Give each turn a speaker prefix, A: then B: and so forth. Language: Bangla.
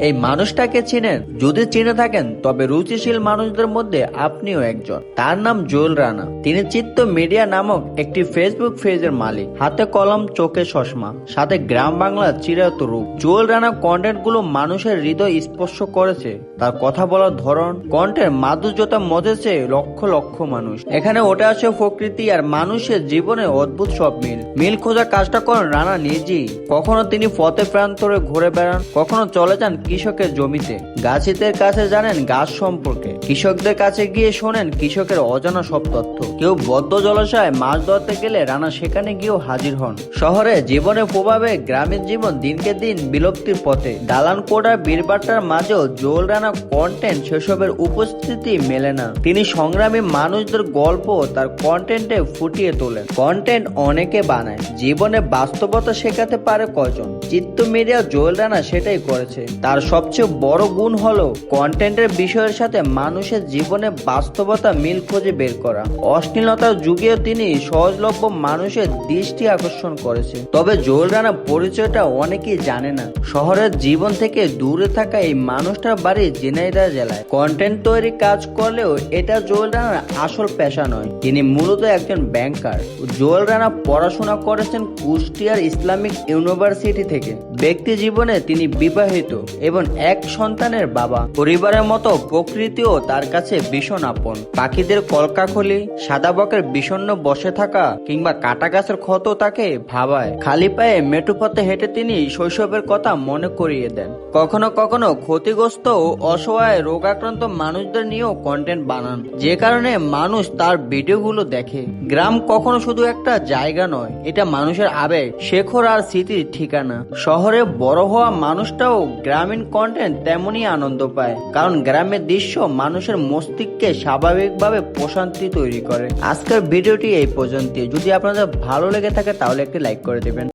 A: এই মানুষটাকে চিনেন? যদি চিনে থাকেন, তবে রুচিশীল মানুষদের মধ্যে আপনিও একজন। তার নাম জোয়েল রানা। তিনি চিত্ত মিডিয়া নামক একটি ফেসবুক পেজের মালিক। হাতে কলম, চোখে চশমা, সাথে গ্রাম বাংলার চিরায়ত রূপ। জোয়েল রানা কন্টেন্টগুলো মানুষের হৃদয় স্পর্শ করেছে। তার কথা বলার ধরন, কন্টেন্ট মাধুর্যতা মজেছে লক্ষ লক্ষ মানুষ। এখানে ওটা আছে প্রকৃতি আর মানুষের জীবনে অদ্ভুত সব মিল। মিল খোঁজার কাজটা করেন রানা নিজেই। কখনো তিনি পথে প্রান্তরে ঘুরে বেড়ান, কখনো চলে যান কৃষকের জমিতে। গাছিদের কাছে জানেন গাছ সম্পর্কে। কৃষকদের কাছে গিয়ে শোনেন কৃষকের অজানা সব তথ্য। কেউ বদ্ধ জলাশয়ে মাছ ধরতে গেলে রানা সেখানে গিয়েও হাজির হন। শহরে জীবনের প্রভাবে গ্রামীণ জীবন দিনকে দিন বিলুপ্তির পথে। দালান কোটার বীরবাট্টার মাঝেও জোল রানা কন্টেন্ট সেসবের উপস্থিতি মেলে না। তিনি সংগ্রামী মানুষদের গল্প তার কন্টেন্টে ফুটিয়ে তোলেন। কন্টেন্ট অনেকে বানায়। জীবনে বাস্তবতা শেখাতে পারে কজন চিত্ত মিডিয়া জোয়েল রানা সেটাই করেছে। তার সবচেয়ে বড় গুণ হলো কন্টেন্টের বিষয়ের সাথে মানুষের জীবনে বাস্তবতা মিল খুঁজে বের করা। অশ্লীলতার যুগেও তিনি সহজলভ্য মানুষের দৃষ্টি আকর্ষণ করেছে তবে জোয়েল রানা পরিচয়টা অনেকেই জানে না। শহরের জীবন থেকে দূরে থাকা এই মানুষটার বাড়ি জেনাইদা জেলায়। কন্টেন্ট তৈরি কাজ করলেও এটা জোয়েল রানার আসল পেশা নয়। তিনি মূলত একজন ব্যাংকার জোয়েল রানা পড়াশোনা করেছেন কুষ্টিয়ার ইসলামিক ইউনিভার্সিটি থেকে। ব্যক্তি জীবনে তিনি বিবাহিত এবং এক সন্তানের বাবা। পরিবারের মতো প্রকৃতিও তার কাছে ভীষণ আপন। পাখিদের কলকাখলি, সাদা বকের বিষণ্ণ বসে থাকা কিংবা কাটা গাছের ক্ষত তাকে ভাবায়। খালি পায়ে মেটু পথে হেঁটে তিনি শৈশবের কথা মনে করিয়ে দেন। কখনো কখনো ক্ষতিগ্রস্ত ও অসহায় রোগাক্রান্ত মানুষদের নিয়েও কন্টেন্ট বানান। যে কারণে মানুষ তার ভিডিওগুলো দেখে। গ্রাম কখনো শুধু একটা জায়গা নয়, এটা মানুষের আবেগ, শেখর আর স্মৃতির ঠিকানা। শহরে বড় হওয়া মানুষটাও গ্রামীণ কন্টেন্ট তেমনই আনন্দ পায়। কারণ গ্রামের দৃশ্য মানুষের মস্তিষ্কে স্বাভাবিকভাবে প্রশান্তি তৈরি করে। আজকের ভিডিওটি এই পর্যন্ত যদি আপনাদের ভালো লেগে থাকে তাহলে একটি লাইক করে দেবেন।